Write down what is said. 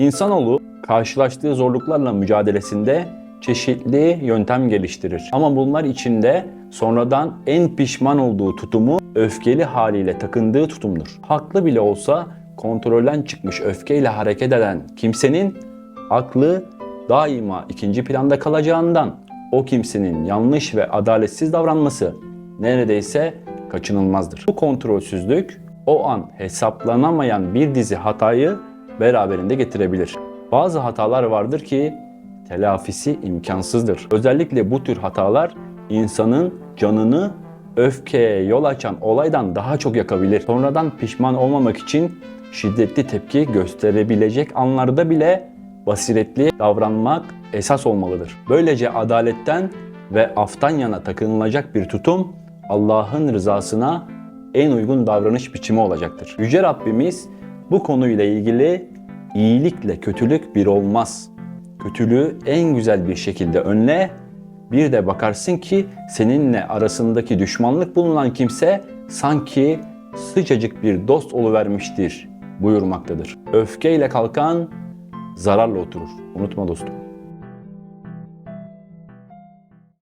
İnsanoğlu karşılaştığı zorluklarla mücadelesinde çeşitli yöntem geliştirir. Ama bunlar içinde sonradan en pişman olduğu tutumu öfkeli haliyle takındığı tutumdur. Haklı bile olsa kontrolden çıkmış öfkeyle hareket eden kimsenin aklı daima ikinci planda kalacağından o kimsenin yanlış ve adaletsiz davranması neredeyse kaçınılmazdır. Bu kontrolsüzlük o an hesaplanamayan bir dizi hatayı beraberinde getirebilir. Bazı hatalar vardır ki telafisi imkansızdır. Özellikle bu tür hatalar insanın canını öfkeye yol açan olaydan daha çok yakabilir. Sonradan pişman olmamak için şiddetli tepki gösterebilecek anlarda bile basiretli davranmak esas olmalıdır. Böylece adaletten ve aftan yana takınılacak bir tutum Allah'ın rızasına en uygun davranış biçimi olacaktır. Yüce Rabbimiz bu konuyla ilgili iyilikle kötülük bir olmaz. Kötülüğü en güzel bir şekilde önle. Bir de bakarsın ki seninle arasındaki düşmanlık bulunan kimse sanki sıcacık bir dost oluvermiştir buyurmaktadır. Öfkeyle kalkan zararla oturur. Unutma dostum.